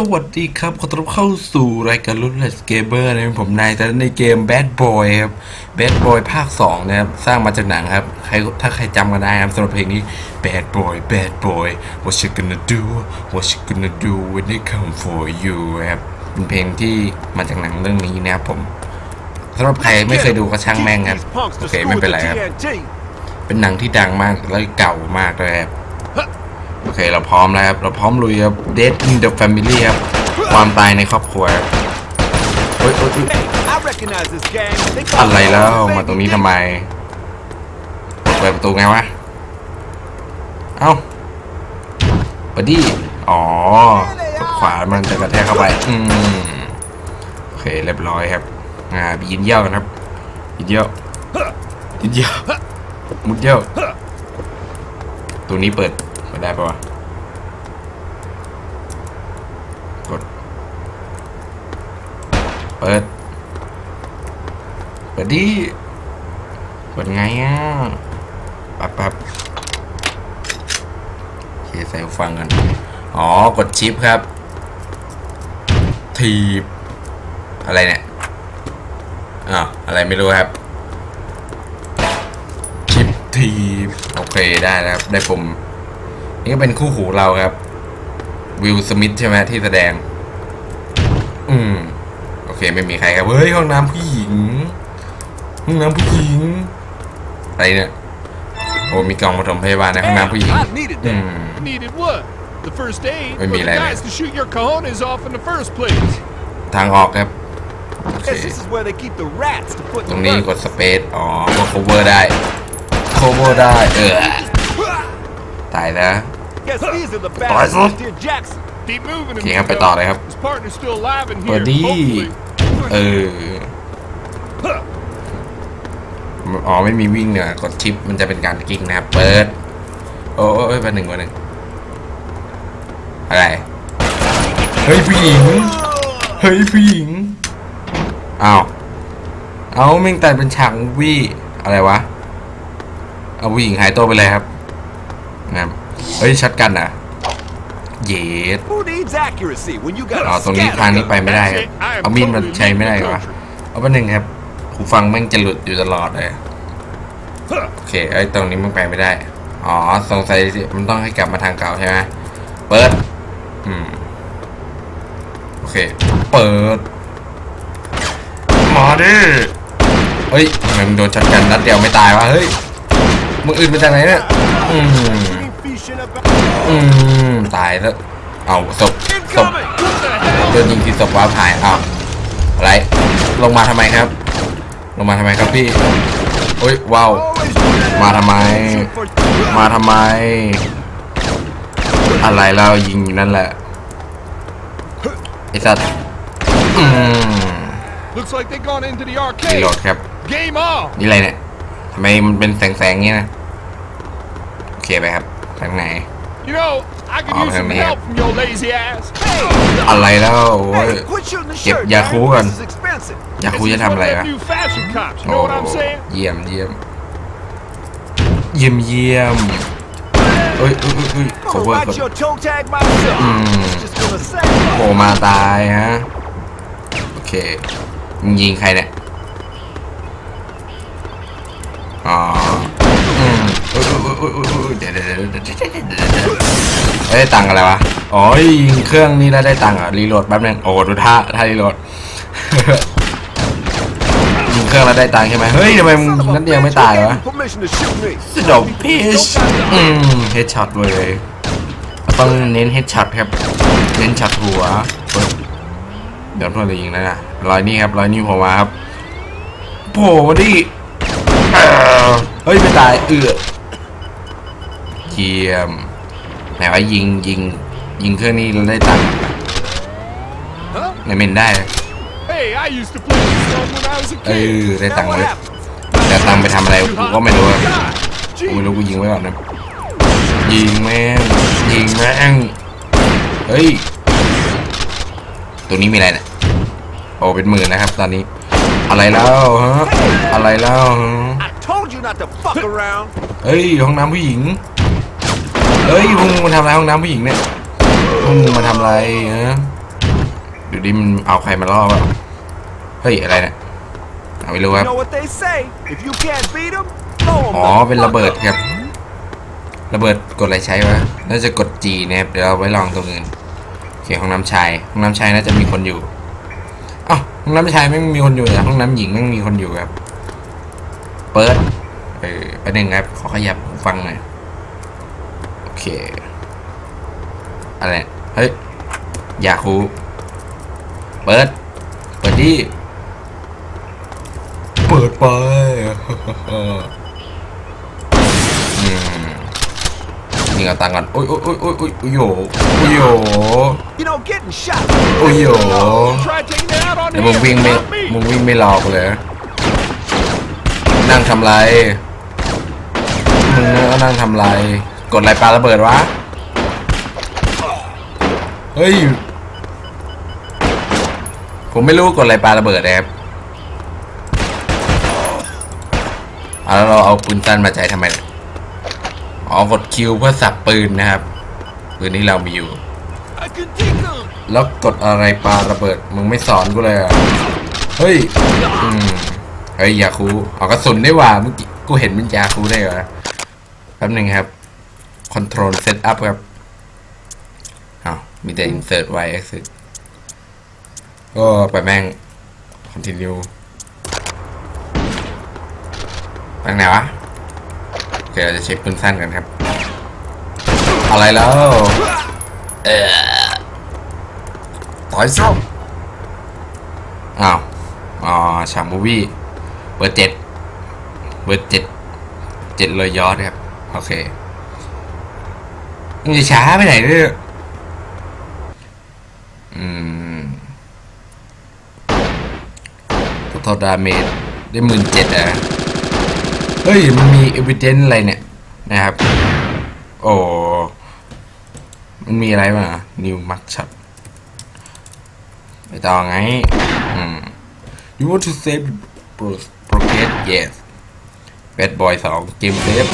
สวัสดีครับ ขอต้อนรับเข้าสู่รายการรุ่นเลสเกเมอร์นะครับผมนายแต่ในเกม Bad Boy ครับ Bad Boy ภาค 2 นะครับ สร้างมาจากหนังครับ ใครถ้าใครจำกันได้ครับสำหรับเพลงนี้ Bad Boy Bad Boy What you gonna do What you gonna do when they come for you ครับ เป็นเพลงที่มาจากหนังเรื่องนี้นะครับผมสำหรับใครไม่เคยดูก็ช่างแม่งครับ โอเค ไม่เป็นไรครับ เป็นหนังที่ดังมากและเก่ามากเลยครับ เคเราพร้อมแล้วครับ เราพร้อมลุยครับ Dead in the Family ครับ ความตายในครอบครัวเฮ้ยอะไรแล้วมาตรงนี้ทำไมเปิดประตูไงวะ เอ้าเปิดดิอ๋อกดขวามันจะกระแทกเข้าไป อืมโอเคเรียบร้อยครับ อ่าไปยินเยี่ยวกันครับยินเยี่ยวยินเยี่ยวมุดเยี่ยวตัวนี้เปิด ได้ปะวะ กด เปิด เปิดดิ เปิดไงอะปั๊บปั๊บโอเคใส่ฟังกัน อ๋อ กดชิปครับ ทีบ อะไรเนี่ยอ้าวอะไรไม่รู้ครับชิปทีโอเคได้แล้วครับ ได้ปุ่ม นี่ก็เป็นคู่หูเราครับ วิลสมิธใช่ไหมที่แสดง อืม โอเค ไม่มีใครครับ เฮ้ย ห้องน้ำผู้หญิง ห้องน้ำผู้หญิง อะไรเนี่ย โอ้ มีกล่องปฐมพยาบาลในห้องน้ำผู้หญิง I needed อื that. ม Needed what? The first aid? Maybe for the later. guys to shoot your cojones off in the first place. ทางออกครับโอเค Guess this is where they keep the rats to put ตรง in นี้ the กดสเปซอ๋อก็ cover ได้ cover ได้ เออ ตายแล้ว Guess these are the Guys, bastards look. dear Jackson. Keep moving him. Okay, ครับไป Miguel. ต่อเลยครับ His partner's still alive in เปิ here. ดดี hopefully. เออ อ๋อ ไม่มีวิ่งเนี่ยกดชิปมันจะเป็นการกิ้งนะครับ เปิด โอ้โอ้ยเป็นหนึ่งวันหนึ่งอะไร เฮ้ยผู้หญิง เฮ้ยผู้หญิง อ้าว เอาแม่งตายเป็นฉากวี่ อะไรวะ เอาผู้หญิงหายตัวไปเลยครับนะครับ เฮ้ยช็อตกันอะเย็ด Who needs accuracy when you got อ๋อ a ตรงนี้ทางนี้ไป scatter ไม่ได้ครับเอามีดมาใช้ไม่ได้เหรอวะเอาไปหนึ่งครับหูฟังแม่งจะหลุดอยู่ตลอดเลยโอเคไอ้ยตรงนี้มันไปไม่ได้อ๋อสงสัยมันต้องให้กลับมาทางเก่าใช่ไหมเปิดอืมโอเค เปิดมาดิเฮ้ยทำไมมึงโดนช็อตกันนัดเดียวไม่ตายวะเฮ้ยมึงอื่นมาจากไหนเนี่ยอืม อืม ตายแล้ว เอาศพศพ Incoming! โดนยิงที่ศพว้าผายอ้าวอะไร ลงมาทำไมครับ ลงมาทำไมครับพี่โอ้ยว้าว มาทำไม มาทำไม อะไรแล้วยิงอยู่นั่นแหละไอ้สัตว์อืม Looks like they gone into the รี arcade. โหลดครับ Game on. นี่อะไรเนี่ยทำไมมันเป็นแสงๆเงี้ยนะ โอเคไปครับ ทางไหน You know, I could Oh, use some man. help from your lazy ass. อะไรแล้วโอ้ย Hey, quit shooting the เก็บ shirt, ยา man. คูก่อน This is expensive. อยากคุย This จะ is ทำ one อะไร of them วะ new fashion cops. You โอ้ know what I'm saying? เยี่ยมเยี่ยมเยี่ยมเยี่ยมเอ้ยเอ้ยเอ้ยเอ้ย I'm ขอ gonna เวอร์ write ก่อน your toe tag myself. Mm. Just gonna say. โผล่มาตายฮะโอเคมึงยิงใครเนี่ย อ๋อ อืม เดี๋ยวเดี๋ยวได้ตังค์อะไรวะอ๋อยิงเครื่องนี้แล้วได้ตังค์อะรีโหลดแป๊บนึงโอ้ดูท่าท่ารีโหลดยิงเครื่องแล้วได้ตังค์ใช่ไหมเฮ้ยทำไมมึง Son of a นัดเดียวไม่ตายวะ you permission to shoot me? สดบพีชอืมเฮดช็อตเลยต้องเน้นเฮดช็อตครับเน้นช็อตหัวเดี๋ยวเพื่อนจะยิงแล้วนะรอยนี้ครับรอยนี้ผมมาครับโผล่มาดิเฮ้ยไม่ตายเอือ เยี่ยมไหนว่ายิงยิงยิงเครื่องนี้แล้วได้ตังค์ Huh? ในเมนได้ Hey, I used to play this song when I was a เอ kid. อได้ตัง Now ค์ what เลย happened? แต่ตังค์ไปทำอะไรกูก็ไม่รู้อะ God, กูไม่ gee, รู้กูยิงไว้ก่อนนะยิงแม่งยิงแม่งเฮ้ยตัวนี้มีอะไรเนี่ยโอ้เป็นหมื่นนะครับ ตอนนี้อะไรแล้วฮะอะไรแล้วฮะ I told you not to fuck around. เฮ้ยห้องน้ำผู้หญิง เฮ้ยพวกมึงมาทำอะไรห้องน้ำผู้หญิงเนี่ยพวกมึงมาทำอะไรฮะดูดิมันเอาใครมาล่อวะเฮ้ยอะไรเนี่ยเอาไม่รู้ค You รับ know what they say? If you can't beat them, blow them. อ๋อเป็นระเบิดครับ ระเบิดกดอะไรใช้วะน่าจะกด G นะครับเดี๋ยวเราไว้ลองตรงอื่นโอเคห้องน้ำชายห้องน้ำชายน่าจะมีคนอยู่อ้าวห้องน้ำชายไม่มีคนอยู่แต่ห้องน้ำหญิงไม่มีคนอยู่ครับ เปิดเออไปหนึ่งครับขอขยับหูฟังหน่อยโอเคอะไรเนี่ยเฮ้ย อยากคูเปิด เปิดดิเปิดไปอืมนี่เอาตังค์ก่อนโอ้ยโอ้ยโอ้ยโอ้ยโอ้ยโอ้ยโยโอ้ยโย You know, getting shot. โอ้ยโย Try taking it out on เดี๋ยวมึงวิ่งไม่ not me. มึงวิ่งไม่รอกูเลย นั่งทำไรมึงก็นั่งทำไร กดอะไรปลาระเบิดวะ เฮ้ย ผมไม่รู้กดอะไรปลาระเบิดนะครับเอาแล้วเราเอาปืนสั้นมาใจทำไมอ๋อกดคิวเพื่อสับปืนนะครับ ปืนที่เรามีอยู่ แล้วกดอะไรปลาระเบิด มึงไม่สอนกูเลยอะ เฮ้ย อืม เฮ้ยยาคูเอากระสุนได้ว่าเมื่อกี้กูเห็นมันยาคูได้เหรอแป๊บหนึ่งครับ Control Set Up ครับอ้าวมีแต่ Insert Y Exit ก็ไปแม่ง Continue ไปไหนวะโอเคเราจะเช็คปืนสั้นกันครับ อะไรแล้ว เออต่อยซ้ำอ้าวอ๋อฉากมูวี่เบอร์เจ็ดเบอร์เจ็ดเจ็ดเลยยอดครับ โอเค มึงจะช้าไปไหนเนี่ยอืมตัวทอดาเมจได้หมื่นเจ็ดอะ เฮ้ย มันมีเอวิเดนอะไรเนี่ย นะครับ โอ้ มันมีอะไรบ้างนิวมักชัดไปต่อไง อืม you want to save pro progress yes bad boy 2เกมเซฟ